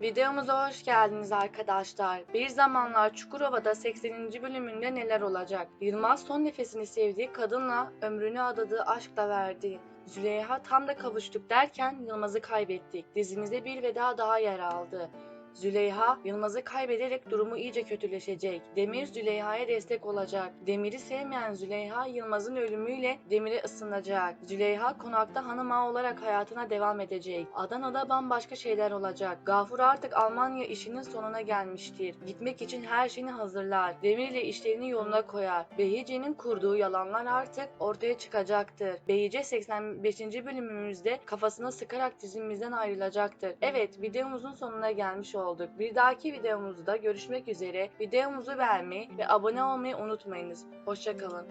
Videomuza hoş geldiniz arkadaşlar. Bir zamanlar Çukurova'da 80. bölümünde neler olacak? Yılmaz son nefesini sevdiği kadınla ömrünü adadığı aşkla verdi. Züleyha tam da kavuştuk derken Yılmaz'ı kaybettik. Dizimize bir veda daha yer aldı. Züleyha, Yılmaz'ı kaybederek durumu iyice kötüleşecek. Demir Züleyha'ya destek olacak. Demir'i sevmeyen Züleyha, Yılmaz'ın ölümüyle Demir'e ısınacak. Züleyha konakta hanım ağa olarak hayatına devam edecek. Adana'da bambaşka şeyler olacak. Gafur artık Almanya işinin sonuna gelmiştir. Gitmek için her şeyini hazırlar. Demir ile işlerini yoluna koyar. Behice'nin kurduğu yalanlar artık ortaya çıkacaktır. Behice 85. bölümümüzde kafasına sıkarak dizimizden ayrılacaktır. Evet videomuzun sonuna gelmiş olduk. Bir dahaki videomuzda görüşmek üzere. Videomuzu beğenmeyi ve abone olmayı unutmayınız. Hoşçakalın.